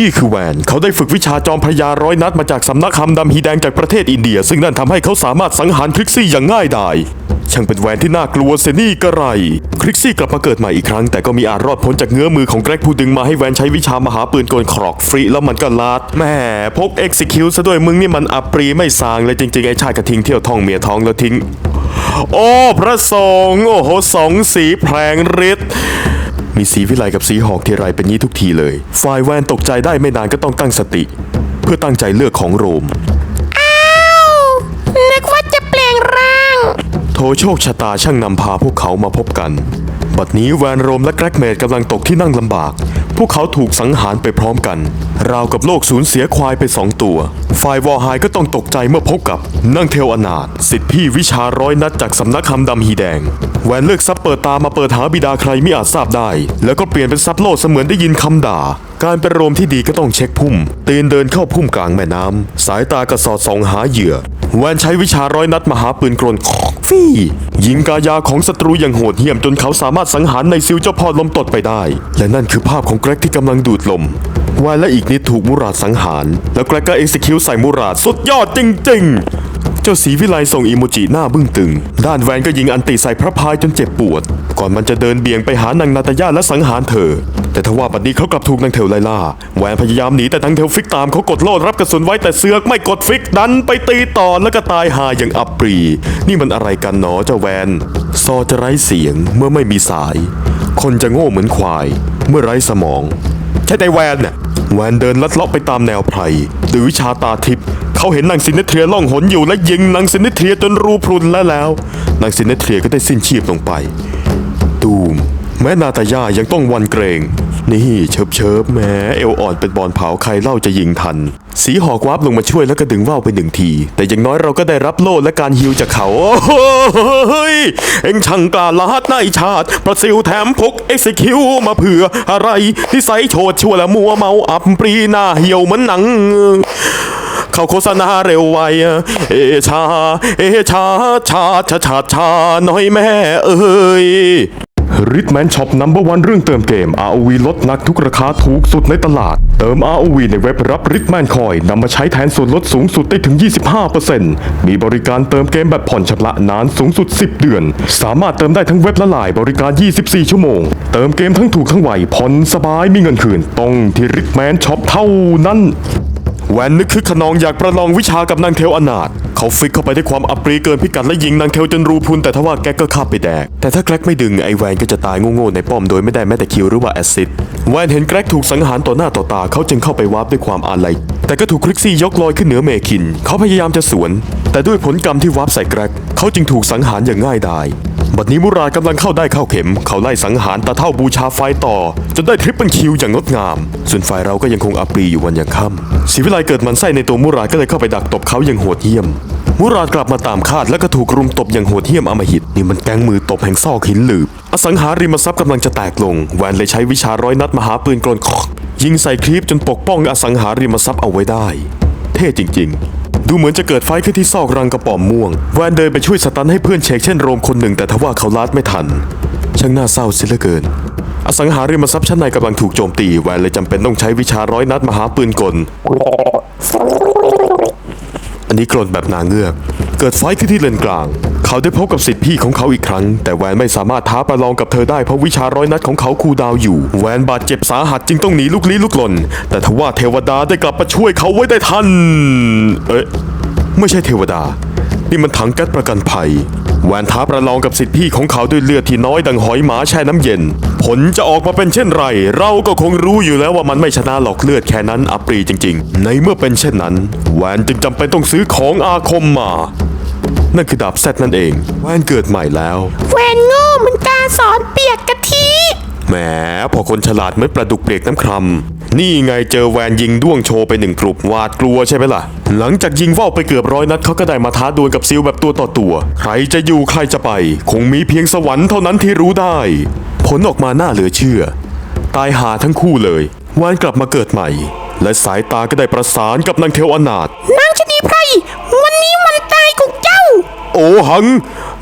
นี่คือแวน เขาได้ฝึกวิชาจอมพระยาร้อยนัดมาจากสำนักคำดำฮีแดงจากประเทศอินเดีย ซึ่งนั่นทำให้เขาสามารถสังหารคลิกซี่อย่างง่ายดายช่างเป็นแวนที่น่ากลัวเซนี่กระไร คลิกซี่กลับมาเกิดใหม่อีกครั้ง แต่ก็มีอาจรอดพ้นจากเงื้อมือของแกรกผู้ดึงมาให้แวนใช้วิชามหาปืนกลครอกฟรีแล้วมันก็ลาดแม่พกเอ็กซิคิวซะด้วยมึงนี่มันอัปรีไม่สางเลยจริงๆ ไอ้ชาติกระทิงเที่ยวท่องเมียท้องแล้วทิ้ง โอ้ พระสงฆ์โอ้โหสองสีแพรงฤทธิ์ มีสีวิไลกับสีหอกทีไรเป็นนี้ทุกทีเลยฝ่ายแวนตกใจได้ไม่นานก็ต้องตั้งสติ เพื่อตั้งใจเลือกของโรมนึกว่าจะเปลี่ยนร่าง โทโชคชะตาช่างนำพาพวกเขามาพบกัน บัดนี้แวนโรมและแกรกเมดกำลังตกที่นั่งลำบาก พวกเขาถูกสังหารไปพร้อมกัน ราวกับโลกสูญเสียควายไปสองตัว ฝ่ายวอร์ไฮก็ต้องตกใจเมื่อพบกับนั่งเทวอนาถสิทธิพี่วิชาร้อยนัดจากสำนักคำดำฮีแดง แวนเลือกซับเปิดตามาเปิดหาบิดาใครไม่อาจทราบได้ แล้วก็เปลี่ยนเป็นซับโลดเสมือนได้ยินคำด่า การเป็นโรมที่ดีก็ต้องเช็คพุ่มตีนเดินเข้าพุ่มกลางแม่น้ำสายตากระสอดส่องหาเหยื่อ แวนใช้วิชาร้อยนัดมาหาปืนกลฟี่ยิงกายาของศัตรูอย่างโหดเหี้ยมจนเขาสามารถสังหารในซิลเจ้าพ่อลมตดไปได้ และนั่นคือภาพของแกรกที่กำลังดูดลมแวนและอีกนิดถูกมุราดสังหาร แล้วแกรกก็เอ็กซิคิวใส่มุราดสุดยอดจริง ๆ เจ้าสีวิไลส่งอีโมจิหน้าบึ้งตึง ด้านแวนก็ยิงอันติใส่พระพายจนเจ็บปวด ก่อนมันจะเดินเบี่ยงไปหานางนาตาย่าและสังหารเธอ แต่ทว่าบัดนี้เขากลับถูกนางเทวไลล่า แวนพยายามหนีแต่นางเทวฟิกตามเขากดโล่รับกระสุนไว้แต่เสือกไม่กดฟิกดันไปตีต่อแล้วก็ตายหาอย่างอับปรี นี่มันอะไรกันหนอเจ้าแวน ซอจะไร้เสียงเมื่อไม่มีสาย คนจะโง่เหมือนควาย เมื่อไร้สมอง ใช่แต่แวนน่ะแวนเดินลัดเลาะไปตามแนวไพรด้วยวิชาตาทิพย์ เขาเห็นนางซินเนเทียล่องหนอยู่และยิงนางซินเนเทียจนรูพรุนแล้วแล้วนางซินเนเทียก็ได้สิ้นชีพลงไปตูมแม้นาตาย่ายังต้องวันเกรง นี่เชิบเชิบแม้เอวอ่อนเป็นบอลเผาใครเล่าจะยิงทัน สีหอกวาบลงมาช่วยแล้วก็ดึงว่าวไปหนึ่งที แต่อย่างน้อยเราก็ได้รับโล่และการฮิวจากเขา โอ้โหยเอ็งช่างกล้าลาดในชาติ ประสิวแถมพกเอ็กซิคิวมาเผื่ออะไรที่ใส่โชดชั่วและมัวเมาอับปรีหน้าเหี่ยวเหมือนหนัง เขาโฆษณาเร็วไวเอชา เอชา ชาชาชาชาหน่อยแม่เอ้ยริทแมนช็อปนัมเบอร์วันเรื่องเติมเกม ROV ลดหนักทุกราคาถูกสุดในตลาด เติม ROV ในเว็บรับริทแมนคอยนำมาใช้แทนส่วนลดสูงสุดได้ถึง 25%มีบริการเติมเกมแบบผ่อนชำระนานสูงสุด 10 เดือน สามารถเติมได้ทั้งเว็บและไลน์บริการ 24 ชั่วโมง เติมเกมทั้งถูกทั้งไวผ่อนสบายมีเงินคืน ต้องที่ริทแมนช็อปเท่านั้น แวนนึกคึกขนองอยากประลองวิชากับนางเทวอนาถเขาฟิกเข้าไปด้วยความอับปรีเกินพิกัดและยิงนางเทวจนรูพุนแต่ทว่าแกก็ข้าไปแดก แต่ถ้าแกรกไม่ดึงไอแวนก็จะตายโง่ๆในป้อมโดยไม่ได้แม้แต่คิวหรือว่าแอซิดแวนเห็นแกรกถูกสังหารต่อหน้าต่อตาเขาจึงเข้าไปวาร์ปด้วยความอาลัยแต่ก็ถูกคริกซี่ยกลอยขึ้นเหนือเมคิน เขาพยายามจะสวน แต่ด้วยผลกรรมที่วาร์ปใส่แกรกเขาจึงถูกสังหารอย่างง่ายดาย บัดนี้มุรากำลังเข้าได้เข้าเข็ม เขาไล่สังหารตาเท่าบูชาไฟต่อ จนได้ทริปเปิลคิวอย่างงดงาม ส่วนฝ่ายเราก็ยังคงอัปรีอยู่วันยังค่ำศิวิไลเกิดมันไส้ในตัวมุราก็เลยเข้าไปดักตบเขาอย่างโหดเหี้ยม มุรากลับมาตามคาดแล้วก็ถูกรุมตบอย่างโหดเหี้ยมอมหิตนี่มันแก๊งมือตบแห่งซอกหินหลืบ อสังหาริมทรัพย์กำลังจะแตกลงแวนเลยใช้วิชาร้อยนัดมหาปืนกลยิงใส่คลีปจนปกป้องอสังหาริมทรัพย์เอาไว้ได้ เท่จริง ๆ ดูเหมือนจะเกิดไฟขึ้นที่ซอกรังกระป๋อมม่วง แวนเดินไปช่วยสตันให้เพื่อนเชกเช่นโรมคนหนึ่งแต่ทว่าเขาลาดไม่ทัน ช่างน่าเศร้าเสิเหลือเกิน อสังหาริมทรัพย์ชั้นในกำลังถูกโจมตี แวนเลยจำเป็นต้องใช้วิชาร้อยนัดมหาปืนกล อันนี้กลนแบบนางเงือก เกิดไฟขึ้นที่เลนกลาง เขาได้พบกับสิทธิพี่ของเขาอีกครั้ง แต่แวนไม่สามารถท้าประลองกับเธอได้เพราะวิชาร้อยนัดของเขาคูดาวอยู่ แวนบาดเจ็บสาหัสจึงต้องหนีลุกลี้ลุกลน แต่ทว่าเทวดาได้กลับมาช่วยเขาไว้ได้ทัน เอ๊ะไม่ใช่เทวดา นี่มันถังก๊สประกันภัย แวนท้าประลองกับสิทธิพี่ของเขาด้วยเลือดที่น้อยดังหอยหมาแช่น้ำเย็น ผลจะออกมาเป็นเช่นไร เราก็คงรู้อยู่แล้วว่ามันไม่ชนะหรอกเลือดแค่นั้นอัปรีจริง ๆ ในเมื่อเป็นเช่นนั้น แวนจึงจำเป็นต้องซื้อของอาคมมา นั่นคือดาบแซดนั่นเองแวนเกิดใหม่แล้ว แวนโง่เหมือนกาสอนเปียกกะทิแหมพอคนฉลาดเหมือนปลาดุกเบรกน้ำครำนี่ไงเจอแวนยิงด้วงโชว์ไปหนึ่งกลุ่มหวาดกลัวใช่ไหมล่ะ หลังจากยิงว่าวไปเกือบร้อยนัดเขาก็ได้มาท้าดวลกับซิลแบบตัวต่อตัว ใครจะอยู่ใครจะไป คงมีเพียงสวรรค์เท่านั้นที่รู้ได้ ผลออกมาน่าเหลือเชื่อ ตายหาทั้งคู่เลยแวนกลับมาเกิดใหม่ และสายตาก็ได้ประสานกับนางเทวอนาถนางชนีไพรวันนี้วันตายข องเจ้าโอหัง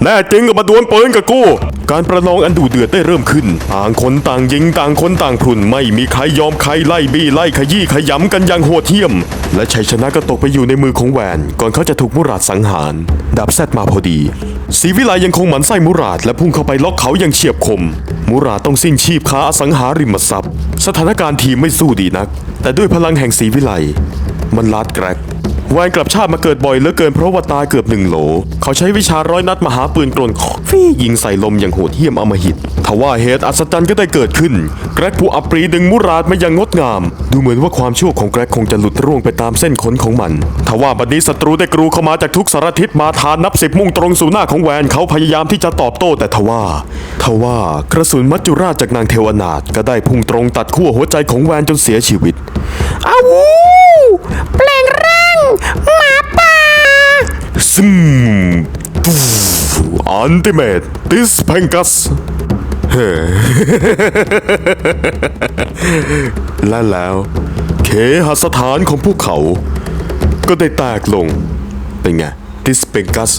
แน่จริงก็มาดวลปืนกับกู การประลองอันดูเดือดได้เริ่มขึ้น ต่างคนต่างยิงต่างคนต่างพรุนไม่มีใครยอมใครไล่บี้ไล่ขยี้ขยำกันอย่างโหดเหี้ยม และชัยชนะก็ตกไปอยู่ในมือของแวน ก่อนเขาจะถูกมุราดสังหารดาบแซดมาพอดีศรีวิไลยังคงหมันไส้มุราดและพุ่งเข้าไปล็อกเขาอย่างเฉียบคม มุราดต้องสิ้นชีพคาอสังหาริมทรัพย์ สถานการณ์ทีมไม่สู้ดีนัก แต่ด้วยพลังแห่งศรีวิไลมันลาดแกรก แวนกลับชาติมาเกิดบ่อยเหลือเกินเพราะว่าตายเกือบหนึ่งโหล เขาใช้วิชาร้อยนัดมาหาปืนกลนฟี่ยิงใส่ลมอย่างโหดเหี้ยมอมหิตทว่าเหตุอัศจรรย์ก็ได้เกิดขึ้น แกรกผู้อัปรีดึงมุราดมาอย่างงดงาม ดูเหมือนว่าความชั่วของแกรกคงจะหลุดร่วงไปตามเส้นขนของมัน ทว่าบัดนี้ศัตรูได้กรูเข้ามาจากทุกสารทิศมาทานนับสิบมุ่งตรงสู่หน้าของแวนเขาพยายามที่จะตอบโต้แต่ทว่า ทว่ากระสุนมัจจุราชจากนางเทวนาถก็ได้พุ่งตรงตัดขั้วหัวใจของแวนจนเสียชีวิตอ้าววูแปลงร่างหมาป่า ซึมอันติเมตติสเพนกัสและแล้ว เคหสถานของพวกเขา ก็ได้แตกลง เป็นไงดิสเปงกัส